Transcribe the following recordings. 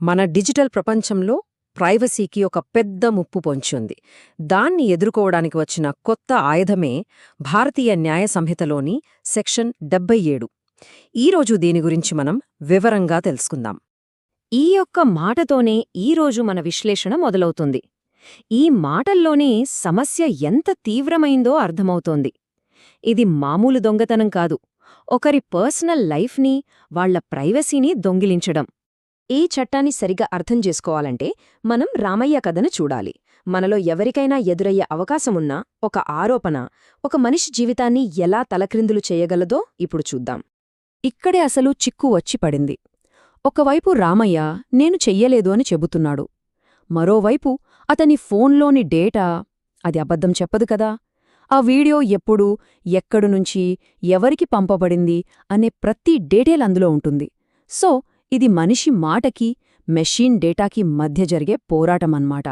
మన డిజిటల్ ప్రపంచంలో ప్రైవసీకి ఒక పెద్ద ముప్పు పొంచుంది. దాన్ని ఎదుర్కోవడానికి వచ్చిన కొత్త ఆయుధమే భారతీయ న్యాయ సంహితలోని సెక్షన్ డెబ్బై ఏడు. ఈరోజు దీని గురించి మనం వివరంగా తెలుసుకుందాం. ఈ యొక్క మాటతోనే ఈరోజు మన విశ్లేషణ మొదలవుతుంది. ఈ మాటల్లోనే సమస్య ఎంత తీవ్రమైందో అర్థమవుతోంది. ఇది మామూలు దొంగతనం కాదు. ఒకరి పర్సనల్ లైఫ్ని వాళ్ళ ప్రైవసీని దొంగిలించడం. ఈ చట్టాన్ని సరిగా అర్థం చేసుకోవాలంటే మనం రామయ్య కథను చూడాలి. మనలో ఎవరికైనా ఎదురయ్యే అవకాశమున్నా ఒక ఆరోపణ ఒక మనిషి జీవితాన్ని ఎలా తలక్రిందులు చేయగలదో ఇప్పుడు చూద్దాం. ఇక్కడే అసలు చిక్కు వచ్చి పడింది. ఒకవైపు రామయ్య నేను చెయ్యలేదు అని చెబుతున్నాడు. మరోవైపు అతని ఫోన్లోని డేటా అది అబద్ధం చెప్పదు కదా. ఆ వీడియో ఎప్పుడు ఎక్కడునుంచి ఎవరికి పంపబడింది అనే ప్రతి డీటెయిల్ అందులో ఉంటుంది. సో ఇది మనిషి మాటకి మెషీన్ డేటాకి మధ్య జరిగే పోరాటమన్మాట.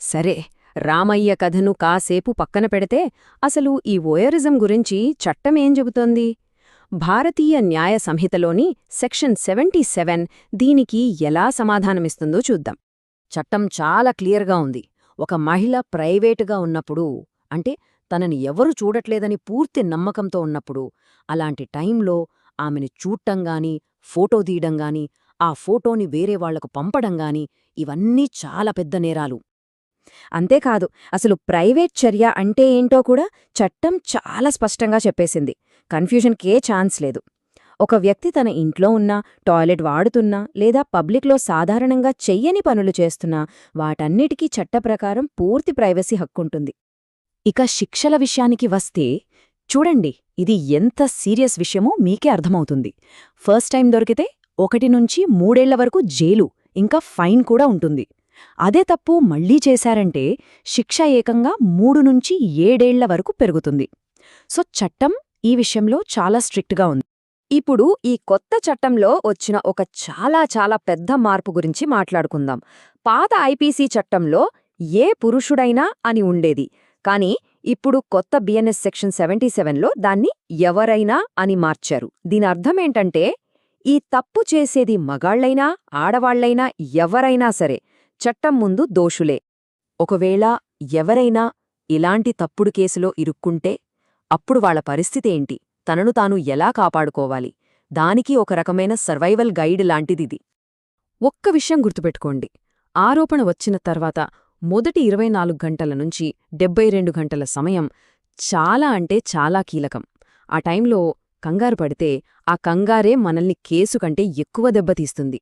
సరే రామయ్య కథను కాసేపు పక్కన పెడితే అసలు ఈ ఓయరిజం గురించి చట్టమేం చెబుతోంది? భారతీయ న్యాయ సంహితలోని సెక్షన్ సెవెంటీ సెవెన్ దీనికి ఎలా సమాధానమిస్తుందో చూద్దాం. చట్టం చాలా క్లియర్గా ఉంది. ఒక మహిళ ప్రైవేటుగా ఉన్నప్పుడు అంటే తనని ఎవరు చూడట్లేదని పూర్తి నమ్మకంతో ఉన్నప్పుడు అలాంటి టైంలో ఆమెని చూడటంగాని ఫోటో తీయడంగాని ఆ ఫోటోని వేరే వాళ్ళకు పంపడంగాని ఇవన్నీ చాలా పెద్ద నేరాలు. అంతేకాదు అసలు ప్రైవేట్ చర్య అంటే ఏంటో కూడా చట్టం చాలా స్పష్టంగా చెప్పేసింది. కన్ఫ్యూజన్కే ఛాన్స్ లేదు. ఒక వ్యక్తి తన ఇంట్లో ఉన్నా టాయిలెట్ వాడుతున్నా లేదా పబ్లిక్లో సాధారణంగా చెయ్యని పనులు చేస్తున్నా వాటన్నిటికీ చట్టప్రకారం పూర్తి ప్రైవసీ హక్కుంటుంది. ఇక శిక్షల విషయానికి వస్తే చూడండి ఇది ఎంత సీరియస్ విషయమో మీకే అర్థమవుతుంది. ఫస్ట్ టైం దొరికితే ఒకటి నుంచి మూడేళ్ళ వరకు జైలు ఇంకా ఫైన్ కూడా ఉంటుంది. అదే తప్పు మళ్ళీ చేశారంటే శిక్ష ఏకంగా మూడు నుంచి ఏడేళ్ళ వరకు పెరుగుతుంది. సో చట్టం ఈ విషయంలో చాలా స్ట్రిక్ట్గా ఉంది. ఇప్పుడు ఈ కొత్త చట్టంలో వచ్చిన ఒక చాలా చాలా పెద్ద మార్పు గురించి మాట్లాడుకుందాం. పాత ఐపీసీ చట్టంలో ఏ పురుషుడైనా అని ఉండేది. కానీ ఇప్పుడు కొత్త బిఎన్ఎస్ సెక్షన్ సెవెంటీ సెవెన్లో దాన్ని ఎవరైనా అని మార్చారు. దీని అర్థమేంటంటే ఈ తప్పు చేసేది మగాళ్ళైనా ఆడవాళ్ళైనా ఎవరైనా సరే చట్టం ముందు దోషులే. ఒకవేళ ఎవరైనా ఇలాంటి తప్పుడు కేసులో ఇరుక్కుంటే అప్పుడు వాళ్ళ పరిస్థితేంటి తనను తాను ఎలా కాపాడుకోవాలి? దానికి ఒక రకమైన సర్వైవల్ గైడ్ లాంటిదిది. ఒక్క విషయం గుర్తుపెట్టుకోండి. ఆరోపణ వచ్చిన తర్వాత మొదటి ఇరవై నాలుగు గంటల నుంచి డెబ్బై రెండు గంటల సమయం చాలా అంటే చాలా కీలకం. ఆ టైంలో కంగారు పడితే ఆ కంగారే మనల్ని కేసు కంటే ఎక్కువ దెబ్బతీస్తుంది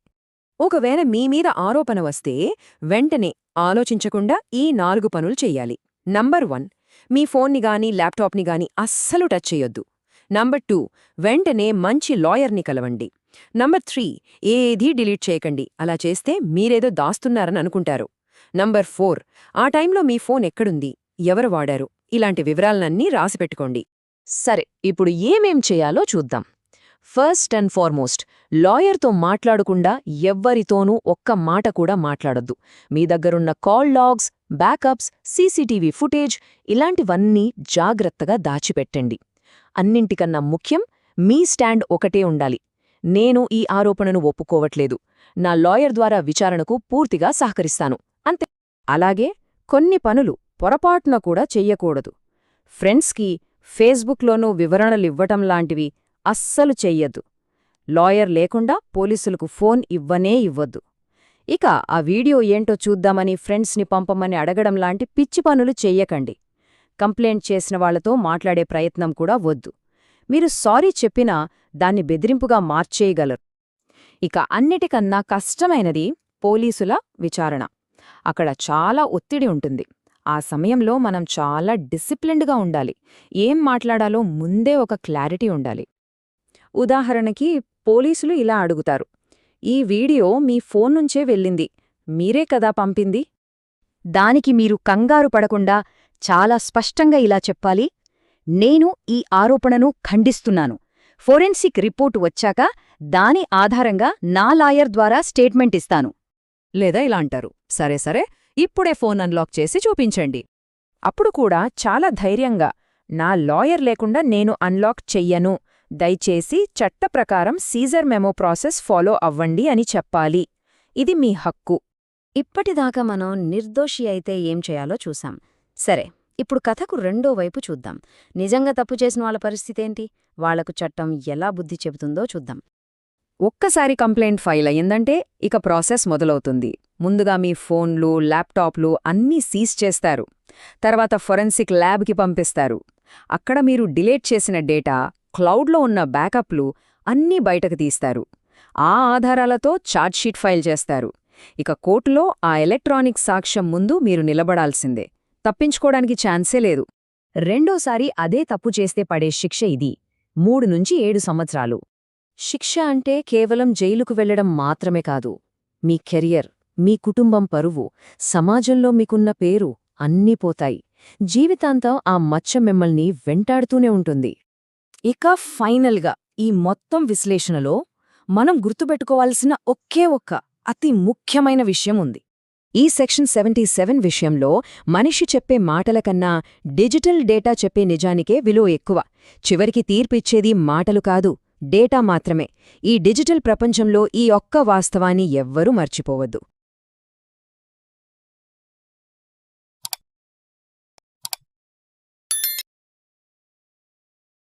ఒకవేళ మీమీద ఆరోపణ వస్తే వెంటనే ఆలోచించకుండా ఈ నాలుగు పనులు చెయ్యాలి నంబర్ వన్ మీ ఫోన్ని గాని ల్యాప్టాప్ని గాని అస్సలు టచ్ చెయ్యొద్దు నంబర్ టూ వెంటనే మంచి లాయర్ని కలవండి. నంబర్ త్రీ ఏదీ డిలీట్ చేయకండి. అలా చేస్తే మీరేదో దాస్తున్నారని అనుకుంటారు. Number four. ఆ టైంలో మీ ఫోన్ ఎక్కడుంది? ఎవరు వాడారు? ఇలాంటి వివరాలన్నీ రాసిపెట్టుకోండి సరే ఇప్పుడు ఏమేం చేయాలో చూద్దాం. ఫస్ట్ అండ్ ఫార్మోస్ట్ లాయర్తో మాట్లాడకుండా ఎవ్వరితోనూ ఒక్క మాట కూడా మాట్లాడొద్దు. మీ దగ్గరున్న call logs backups CCTV footage ఇలాంటివన్నీ జాగ్రత్తగా దాచిపెట్టండి. అన్నింటికన్నా ముఖ్యం మీ స్టాండ్ ఒకటే ఉండాలి. నేను ఈ ఆరోపణను ఒప్పుకోవట్లేదు. నా లాయర్ ద్వారా విచారణకు పూర్తిగా సహకరిస్తాను. అలాగే కొన్ని పనులు పొరపాటున కూడా చెయ్యకూడదు. ఫ్రెండ్స్కి ఫేస్బుక్లోనూ వివరణలివ్వటం లాంటివి అస్సలు చెయ్యద్దు. లాయర్ లేకుండా పోలీసులకు ఫోన్ ఇవ్వనే ఇవ్వద్దు. ఇక ఆ వీడియో ఏంటో చూద్దామని ఫ్రెండ్స్ని పంపమని అడగడం లాంటి పిచ్చి పనులు చెయ్యకండి. కంప్లైంట్ చేసిన వాళ్ళతో మాట్లాడే ప్రయత్నం కూడా వద్దు. మీరు సారీ చెప్పినా దాన్ని బెదిరింపుగా మార్చేయగలరు. ఇక అన్నిటికన్నా కష్టమైనది పోలీసుల విచారణ. అక్కడ చాలా ఒత్తిడి ఉంటుంది. ఆ సమయంలో మనం చాలా డిసిప్లిన్డ్గా ఉండాలి. ఏం మాట్లాడాలో ముందే ఒక క్లారిటీ ఉండాలి. ఉదాహరణకి పోలీసులు ఇలా అడుగుతారు. ఈ వీడియో మీ ఫోన్ నుంచే వెళ్ళింది. మీరే కదా పంపింది? దానికి మీరు కంగారు పడకుండా చాలా స్పష్టంగా ఇలా చెప్పాలి. నేను ఈ ఆరోపణను ఖండిస్తున్నాను. ఫోరెన్సిక్ రిపోర్టు వచ్చాక దాని ఆధారంగా నా లాయర్ ద్వారా స్టేట్మెంట్ ఇస్తాను. లేదా ఇలా అంటారు. సరే సరే ఇప్పుడే ఫోన్ అన్లాక్ చేసి చూపించండి. అప్పుడు కూడా చాలా ధైర్యంగా నా లాయర్ లేకుండా నేను అన్లాక్ చెయ్యను. దయచేసి చట్టప్రకారం సీజర్ మెమో ప్రాసెస్ ఫాలో అవ్వండి అని చెప్పాలి. ఇది మీ హక్కు. ఇప్పటిదాకా మనం నిర్దోషి అయితే ఏం చేయాలో చూసాం సరే ఇప్పుడు కథకు రెండో వైపు చూద్దాం. నిజంగా తప్పు చేసిన వాళ్ళ పరిస్థితేంటి వాళ్ళకు చట్టం ఎలా బుద్ధి చెబుతుందో చూద్దాం. ఒక్కసారి కంప్లైంట్ ఫైల్ అయ్యిందంటే ఇక ప్రాసెస్ మొదలవుతుంది. ముందుగా మీ ఫోన్లు ల్యాప్టాప్లు అన్నీ సీజ్ చేస్తారు. తర్వాత ఫొరెన్సిక్ ల్యాబ్కి పంపిస్తారు. అక్కడ మీరు డిలేట్ చేసిన డేటా క్లౌడ్లో ఉన్న బ్యాకప్లు అన్నీ బయటకు తీస్తారు. ఆ ఆధారాలతో ఛార్జ్షీట్ ఫైల్ చేస్తారు. ఇక కోర్టులో ఆ ఎలక్ట్రానిక్ సాక్ష్యం ముందు మీరు నిలబడాల్సిందే. తప్పించుకోవడానికి ఛాన్సే లేదు. రెండోసారి అదే తప్పు చేస్తే పడే శిక్ష ఇది. మూడు నుంచి ఏడు సంవత్సరాలు. శిక్ష అంటే కేవలం జైలుకు వెళ్ళడం మాత్రమే కాదు. మీ కెరియర్ మీ కుటుంబం పరువు సమాజంలో మీకున్న పేరు అన్నీ పోతాయి. జీవితాంతం ఆ మచ్చ మిమ్మల్ని వెంటాడుతూనే ఉంటుంది. ఇక ఫైనల్గా ఈ మొత్తం విశ్లేషణలో మనం గుర్తుపెట్టుకోవాల్సిన ఒకే ఒక్క అతి ముఖ్యమైన విషయం ఉంది. ఈ సెక్షన్ సెవెంటీ సెవెన్ విషయంలో మనిషి చెప్పే మాటల కన్నా డిజిటల్ డేటా చెప్పే నిజానికే విలువ ఎక్కువ. చివరికి తీర్పిచ్చేది మాటలు కాదు. డేటా మాత్రమే. ఈ డిజిటల్ ప్రపంచంలో ఈ ఒక్క వాస్తవాన్ని ఎవ్వరూ మర్చిపోవద్దు.